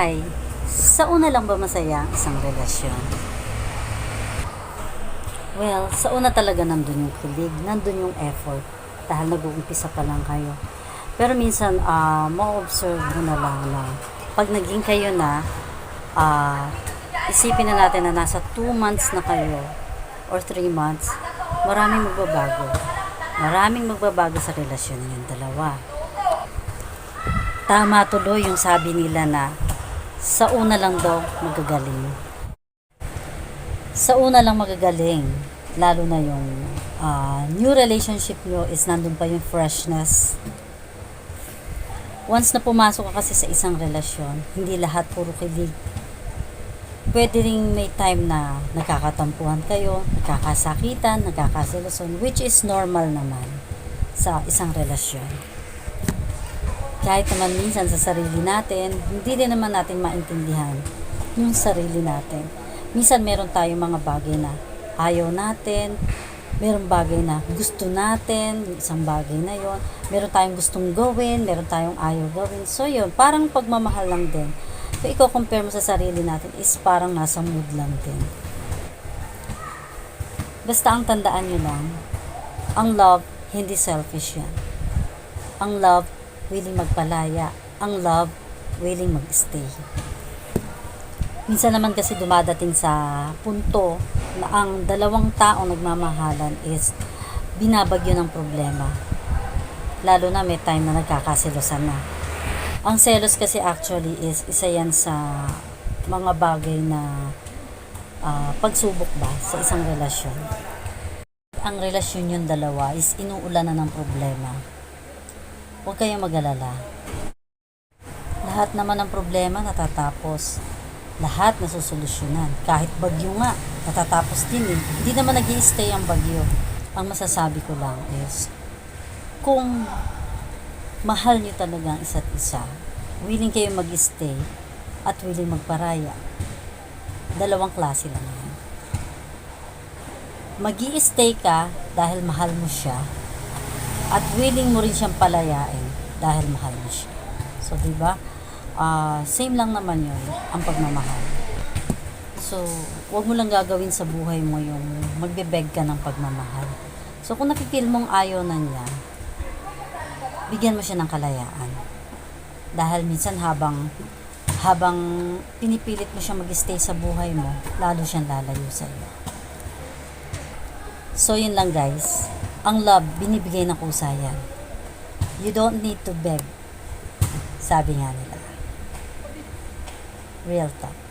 Ay, sa una lang ba masaya ang isang relasyon? Well, sa una talaga nandun yung kilig, nandun yung effort, dahil nag-uumpisa pa lang kayo. Pero minsan, ah, ma-observe mo na lang na pag naging kayo na, ah, isipin na natin na nasa 2 months na kayo or 3 months, maraming magbabago. Maraming magbabago sa relasyon ninyong dalawa. Tama tuloy yung sabi nila na sa una lang daw magagaling. Sa una lang magagaling, lalo na yung ah, new relationship nyo is nandun pa yung freshness. Once na pumasok ka kasi sa isang relasyon, hindi lahat puro kilig. Pwede rin may time na nagkakatampuhan kayo, nagkakasakitan, nagkakasiluson, which is normal naman sa isang relasyon kahit naman minsan sa sarili natin, hindi din naman natin maintindihan yung sarili natin. Minsan meron tayong mga bagay na ayaw natin, meron bagay na gusto natin, isang bagay na yon meron tayong gustong gawin, meron tayong ayaw gawin. So yun, parang pagmamahal lang din. So i-compare mo sa sarili natin is parang nasa mood lang din. Basta ang tandaan nyo lang, ang love, hindi selfish yan. Ang love, willing magpalaya. Ang love, willing magstay. Minsan naman kasi dumadating sa punto na ang dalawang taong nagmamahalan is binabagyo ng problema. Lalo na may time na nagkakasilosan na. Ang selos kasi actually is isa yan sa mga bagay na ah, pagsubok ba sa isang relasyon. Ang relasyon yung dalawa is inuulan na ng problema huwag kayong mag-alala. Lahat naman ng problema natatapos. Lahat nasusolusyonan. Kahit bagyo nga, natatapos din eh. Hindi naman nag stay ang bagyo. Ang masasabi ko lang is, kung mahal niyo talaga ang isa't isa, willing kayo mag-stay at willing magparaya, dalawang klase lang yan. mag stay ka dahil mahal mo siya at willing mo rin siyang palayain dahil mahal mo siya. So, di ba? Ah, same lang naman yun, ang pagmamahal. So, wag mo lang gagawin sa buhay mo yung magbe-beg ka ng pagmamahal. So, kung napipil mong ayaw na niya, bigyan mo siya ng kalayaan. Dahil minsan habang habang pinipilit mo siya mag-stay sa buhay mo, lalo siyang lalayo sa iyo. So, yun lang guys. Ang love, binibigay ng kusa yan. You don't need to beg. Sabi nga nila. Real talk.